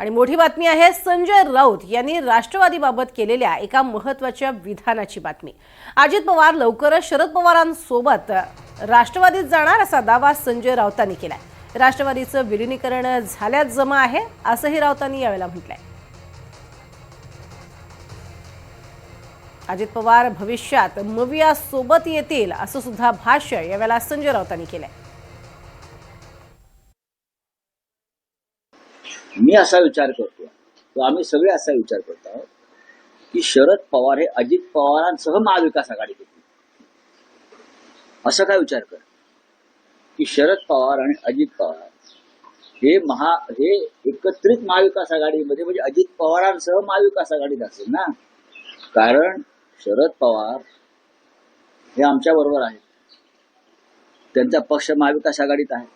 आणि मोठी बातमी आहे संजय राऊत यांनी राष्ट्रवादीबाबत केलेल्या एका महत्त्वाच्या विधानाची बातमी. अजित पवार लवकरच शरद पवारांसोबत राष्ट्रवादीत जाणार असा दावा संजय राऊतांनी केलाय. राष्ट्रवादीचं विलिनीकरण झाल्याच जमा आहे असंही राऊतांनी यावेळेला म्हटलंय. अजित पवार भविष्यात मविया सोबत येतील असं सुद्धा भाष्य यावेळेला संजय राऊतांनी केलंय. मी असा विचार करतो. आम्ही सगळे असा विचार करत आहोत की शरद पवार हे अजित पवारांसह महाविकास आघाडी घेतली असं काय विचार कर. की शरद पवार आणि अजित पवार हे महा हे एकत्रित महाविकास आघाडीमध्ये म्हणजे अजित पवारांसह महाविकास आघाडीत असेल ना? कारण शरद पवार हे आमच्या बरोबर आहेत. त्यांचा पक्ष महाविकास आघाडीत आहे.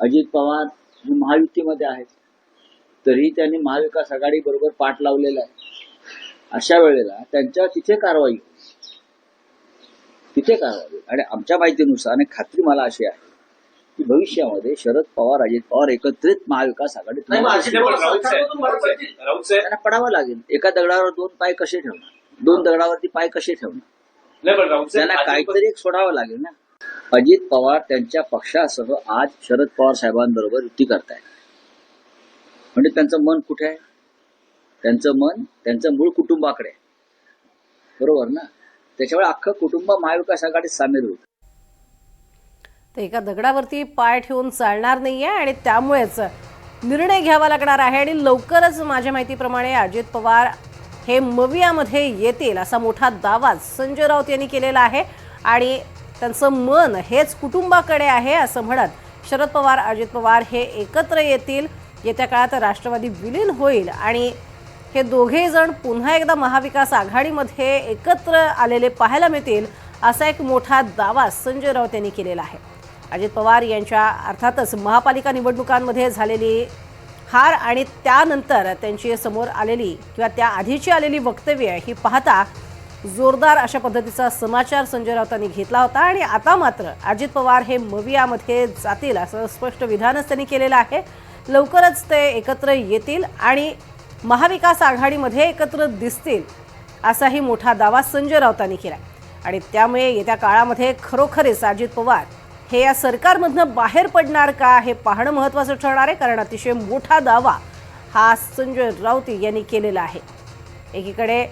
अजित पवार हे महायुतीमध्ये आहेत तरीही त्यांनी महाविकास आघाडी बरोबर पाठ लावलेला आहे. अशा वेळेला त्यांच्या तिथे कारवाई. तिथे कारवाई. आणि आमच्या माहितीनुसार आणि खात्री मला अशी आहे की भविष्यामध्ये शरद पवार अजित पवार एकत्रित महाविकास आघाडीत साहेब त्यांना पडावं लागेल. एका दगडावर दोन पाय कसे ठेवणार? दोन दगडावरती पाय कसे ठेवणार? त्यांना काहीतरी एक सोडावं लागेल ना. अजित पवार त्यांच्या पक्षासह आज शरद पवार साहेबांबरोबर युती करतायत. म्हणजे त्यांचं मन कुठे आहे? त्यांचं मन त्यांचं मूळ कुटुंबाकडे बरोबर ना? त्याच्यामुळे अख्खं कुटुंब महाविकास आघाडीत सामील होत. तर एका दगडावरती पाय ठेवून चालणार नाहीये आणि त्यामुळेच निर्णय घ्यावा लागणार आहे आणि लवकरच माझ्या माहितीप्रमाणे अजित पवार हे मवियामध्ये येतील असा मोठा दावा संजय राऊत यांनी केलेला आहे. आणि त्यांचं मन हेच कुटुंबाकडे आहे असं म्हणत शरद पवार अजित पवार हे एकत्र येतील. येत्या काळात राष्ट्रवादी विलीन होईल आणि हे दोघे जण पुन्हा एकदा महाविकास आघाडीमध्ये एकत्र आलेले पाहायला मिळतील असा एक मोठा दावा संजय राऊत यांनी केलेला आहे. अजित पवार यांच्या अर्थातच महापालिका निवडणुकांमध्ये झालेली हार आणि त्यानंतर त्यांची समोर आलेली किंवा त्या आधीची आलेली वक्तव्य ही पाहता जोरदार अशा पद्धतीचा समाचार संजय राऊतांनी घेतला होता. आणि आता मात्र अजित पवार हे मवियामध्ये जातील असं स्पष्ट विधानच त्यांनी केलेलं आहे. लवकरच ते एकत्र येतील आणि महाविकास आघाडीमध्ये एकत्र दिसतील असाही मोठा दावा संजय राऊतांनी केला आणि त्यामुळे येत्या काळामध्ये खरोखरीच अजित पवार हे या सरकारमधनं बाहेर पडणार का हे पाहणं महत्त्वाचं ठरणार आहे कारण अतिशय मोठा दावा हा संजय राऊत यांनी केलेला आहे. एकीकडे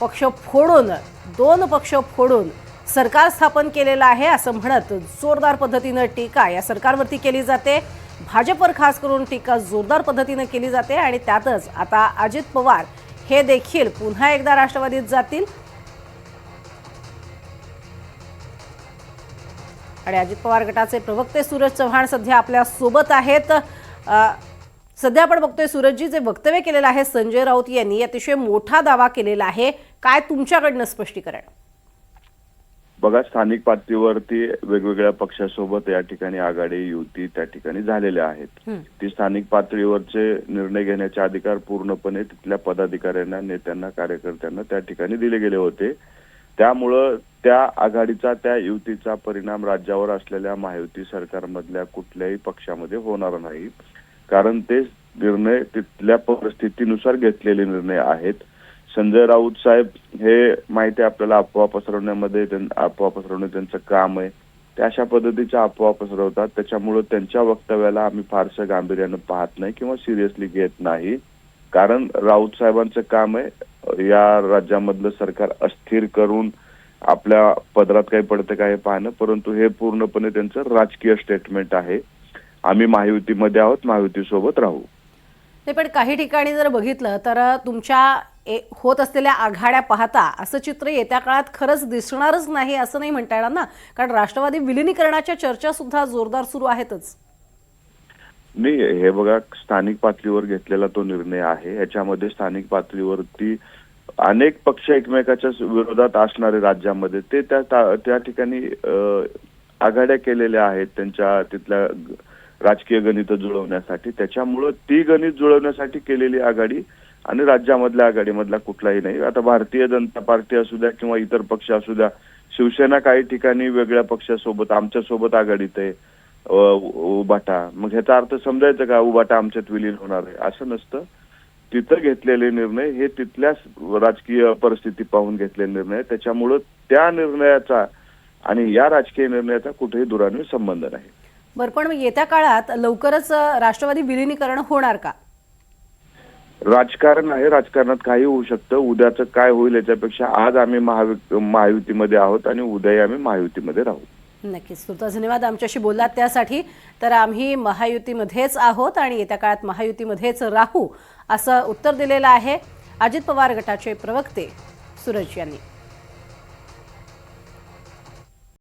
पक्ष फोडून दोन पक्ष फोडून सरकार स्थापन केलेलं आहे असं म्हणत जोरदार पद्धतीनं टीका या सरकारवरती केली जाते. भाजपवर खास करून टीका जोरदार पद्धतीनं केली जाते आणि त्यातच आता अजित पवार हे देखील पुन्हा एकदा राष्ट्रवादीत जातील. आणि अजित पवार गटाचे प्रवक्ते सूरज चव्हाण सध्या आपल्यासोबत आहेत. सध्या आपण बघतोय सूरजजी जे वक्तव्य केलेलं आहे संजय राऊत यांनी अतिशय मोठा दावा केलेला आहे. काय तुमच्याकडनं स्पष्टीकरण? बघा स्थानिक पातळीवरती वेगवेगळ्या पक्षासोबत या ठिकाणी आघाडी युती त्या ठिकाणी झालेल्या आहेत. ती स्थानिक पातळीवरचे निर्णय घेण्याचे अधिकार पूर्णपणे तिथल्या पदाधिकाऱ्यांना नेत्यांना कार्यकर्त्यांना त्या ठिकाणी दिले गेले होते. त्यामुळं त्या आघाडीचा त्या युतीचा परिणाम राज्यावर असलेल्या महायुती सरकारमधल्या कुठल्याही पक्षामध्ये होणार नाही. कारण ते निर्णय तिथल्या परिस्थितीनुसार घेतलेले निर्णय आहेत. संजय राऊत साहेब हे माहिती आहे आपल्याला अफवा पसरवण्यामध्ये अफवा पसरवणे त्यांचं काम आहे. ते अशा पद्धतीच्या अफवा पसरवतात. त्याच्यामुळे त्यांच्या वक्तव्याला आम्ही फारसं गांभीर्यानं पाहत नाही किंवा सिरियसली घेत नाही. कारण राऊत साहेबांचं काम आहे. या राज्यामधलं सरकार अस्थिर करून आपल्या पदरात काही पडतं का हे पाहणं. परंतु हे पूर्णपणे त्यांचं राजकीय स्टेटमेंट आहे. आम्ही महायुतीमध्ये आहोत महायुतीसोबत राहू. नाही पण काही ठिकाणी जर बघितलं तर तुमच्या होत असलेल्या आघाड्या पाहता असं चित्र येत्या काळात खरंच दिसणारच नाही असं नाही म्हणता येणार ना? कारण राष्ट्रवादी विलिनीकरणाच्या चर्चा सुद्धा जोरदार सुरू आहेतच. नाही हे बघा स्थानिक पातळीवर घेतलेला तो निर्णय आहे. याच्यामध्ये स्थानिक पातळीवरती अनेक पक्ष एकमेकाच्या विरोधात असणारे राज्यामध्ये ते त्या ठिकाणी आघाड्या केलेल्या आहेत. त्यांच्या तिथल्या राजकीय गणित जुळवण्यासाठी. त्याच्यामुळं ती गणित जुळवण्यासाठी केलेली आघाडी आणि राज्यामधल्या आघाडीमधला कुठलाही नाही. आता भारतीय जनता पार्टी असू द्या किंवा इतर पक्ष असू द्या शिवसेना काही ठिकाणी वेगळ्या पक्षासोबत आमच्यासोबत आघाडीत आहे उभाटा. उबाटा मग ह्याचा अर्थ समजायचं का? उबाटा आमच्यात विलीन होणार आहे. असं नसतं. तिथं घेतलेले निर्णय हे तिथल्याच राजकीय परिस्थिती पाहून घेतलेले निर्णय त्याच्यामुळं त्या निर्णयाचा आणि या राजकीय निर्णयाचा कुठेही दुरान्वय संबंध नाही. बरं पण येत्या काळात लवकरच राष्ट्रवादी विलिनीकरण होणार का? राजकारण आहे राजकारणात काही होऊ शकतं. उद्याचं काय होईल याच्यापेक्षा आज आम्ही महायुतीमध्ये आहोत आणि उद्याही आम्ही महायुतीमध्ये राहू. नक्कीच. तुमचा धन्यवाद आमच्याशी बोललात त्यासाठी. तर आम्ही महायुतीमध्येच आहोत आणि येत्या काळात महायुतीमध्येच राहू असं उत्तर दिलेलं आहे अजित पवार गटाचे प्रवक्ते सूरज यांनी.